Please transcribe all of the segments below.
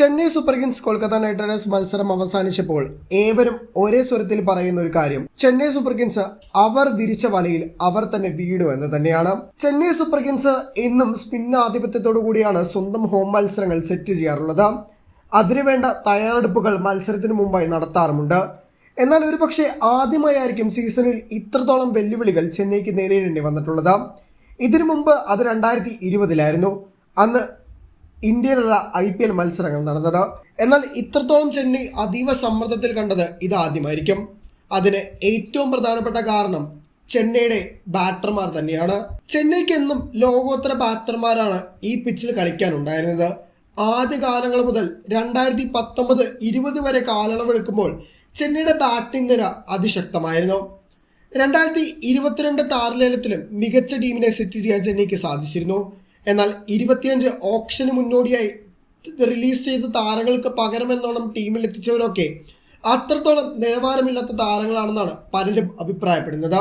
Chennai Super Kings Kolkata Knight Riders മത്സരം അവസാനിച്ചപ്പോൾ ഏവരും ഒരേ സ്വരത്തിൽ പറയുന്ന ഒരു കാര്യം. ചെന്നൈ സൂപ്പർ കിങ്സ് അവർ വിരിച്ച വലയിൽ അവർ തന്നെ വീണു എന്ന് തന്നെയാണ്. ചെന്നൈ സൂപ്പർ കിങ്സ് ഇന്നും സ്പിൻ ആധിപത്യത്തോടു കൂടിയാണ് സ്വന്തം ഹോം മത്സരങ്ങൾ സെറ്റ് ചെയ്യാറുള്ളത്. അതിനുവേണ്ട തയ്യാറെടുപ്പുകൾ മത്സരത്തിന് മുമ്പായി നടത്താറുമുണ്ട്. എന്നാൽ ഒരുപക്ഷെ ആദ്യമായായിരിക്കും സീസണിൽ ഇത്രത്തോളം വെല്ലുവിളികൾ ചെന്നൈക്ക് നേരിടേണ്ടി വന്നിട്ടുള്ളത്. ഇതിനു മുമ്പ് അത് രണ്ടായിരത്തി ഇരുപതിലായിരുന്നു. അന്ന് ഇന്ത്യയിലുള്ള ഐ പി എൽ മത്സരങ്ങൾ നടന്നത്. എന്നാൽ ഇത്രത്തോളം ചെന്നൈ അതീവ സമ്മർദ്ദത്തിൽ കണ്ടത് ഇതാദ്യമായിരിക്കും. അതിന് ഏറ്റവും പ്രധാനപ്പെട്ട കാരണം ചെന്നൈയുടെ ബാറ്റർമാർ തന്നെയാണ്. ചെന്നൈക്ക് എന്നും ലോകോത്തര ബാറ്റർമാരാണ് ഈ പിച്ചിൽ കളിക്കാനുണ്ടായിരുന്നത്. ആദ്യ കാലങ്ങൾ മുതൽ രണ്ടായിരത്തി പത്തൊമ്പത് ഇരുപത് വരെ കാലയളവെടുക്കുമ്പോൾ ചെന്നൈയുടെ ബാറ്റിംഗ് നിര അതിശക്തമായിരുന്നു. രണ്ടായിരത്തി ഇരുപത്തിരണ്ട് താരലേലത്തിലും മികച്ച ടീമിനെ സെറ്റ് ചെയ്യാൻ ചെന്നൈക്ക് സാധിച്ചിരുന്നു. എന്നാൽ ഇരുപത്തിയഞ്ച് ഓപ്ഷന് മുന്നോടിയായി റിലീസ് ചെയ്ത താരങ്ങൾക്ക് പകരമെന്നോണം ടീമിൽ എത്തിച്ചവരൊക്കെ അത്രത്തോളം നിലവാരമില്ലാത്ത താരങ്ങളാണെന്നാണ് പലരും അഭിപ്രായപ്പെടുന്നത്.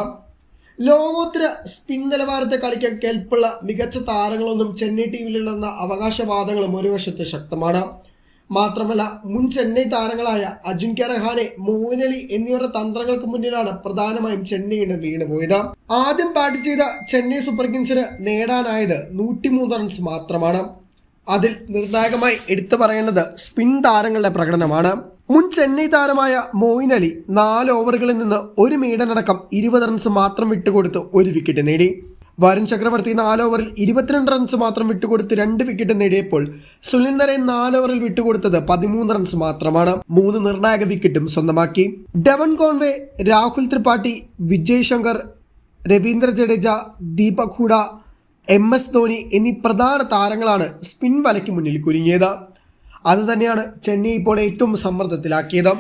ലോകോത്തര സ്പിൻ നിലവാരത്തെ കളിക്കാൻ കെൽപ്പുള്ള മികച്ച താരങ്ങളൊന്നും ചെന്നൈ ടീമിലുള്ള അവകാശവാദങ്ങളും ഒരു വശത്ത് ശക്തമാണ്. മാത്രമല്ല മുൻ ചെന്നൈ താരങ്ങളായ അജിങ്ക്യ രഹാനെ അലി എന്നിവരുടെ തന്ത്രങ്ങൾക്ക് മുന്നിലാണ് പ്രധാനമായും ചെന്നൈയുടെ വീണുപോയത് ആദ്യം ബാറ്റ് ചെയ്ത ചെന്നൈ സൂപ്പർ കിങ്സിന് നേടാനായത് നൂറ്റിമൂന്ന് റൺസ് മാത്രമാണ്. അതിൽ നിർണായകമായി എടുത്തു പറയേണ്ടത് സ്പിൻ താരങ്ങളുടെ പ്രകടനമാണ്. മുൻ ചെന്നൈ താരമായ മോയിൻ അലി നാല് ഓവറുകളിൽ നിന്ന് ഒരു മീഡനടക്കം ഇരുപത് റൺസ് മാത്രം വിട്ടുകൊടുത്ത് ഒരു വിക്കറ്റ് നേടി. വരുൺ ചക്രവർത്തി നാല് ഓവറിൽ ഇരുപത്തിരണ്ട് റൺസ് മാത്രം വിട്ടുകൊടുത്ത് രണ്ട് വിക്കറ്റ് നേടിയപ്പോൾ സുനിൽ നരൻ നാല് ഓവറിൽ വിട്ടുകൊടുത്തത് പതിമൂന്ന് റൺസ് മാത്രമാണ്. മൂന്ന് നിർണായക വിക്കറ്റും സ്വന്തമാക്കി. Devon Conway Rahul Tripathi Vijay Shankar Ravindra Jadeja Deepak Hooda M S Dhoni എന്നീ പ്രധാന താരങ്ങളാണ് സ്പിൻ വലയ്ക്ക് മുന്നിൽ കുരുങ്ങിയത്. അതുതന്നെയാണ് ചെന്നൈ ഇപ്പോൾ ഏറ്റവും സമ്മർദ്ദത്തിലാക്കിയത്.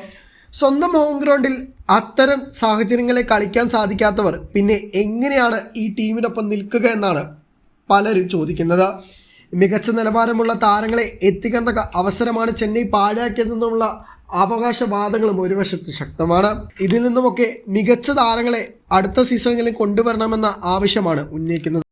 സ്വന്തം ഹോം ഗ്രൗണ്ടിൽ അത്തരം സാഹചര്യങ്ങളെ കളിക്കാൻ സാധിക്കാത്തവർ പിന്നെ എങ്ങനെയാണ് ഈ ടീമിനൊപ്പം നിൽക്കുക എന്നാണ് പലരും ചോദിക്കുന്നത്. മികച്ച നിലവാരമുള്ള താരങ്ങളെ എത്തിക്കാൻ തക്ക അവസരമാണ് ചെന്നൈ പാഴാക്കിയതെന്നുള്ള അവകാശവാദങ്ങളും ഒരു വശത്ത് ശക്തമാണ്. ഇതിൽ നിന്നുമൊക്കെ മികച്ച താരങ്ങളെ അടുത്ത സീസണിലും കൊണ്ടുവരണമെന്ന ആവശ്യമാണ് ഉന്നയിക്കുന്നത്.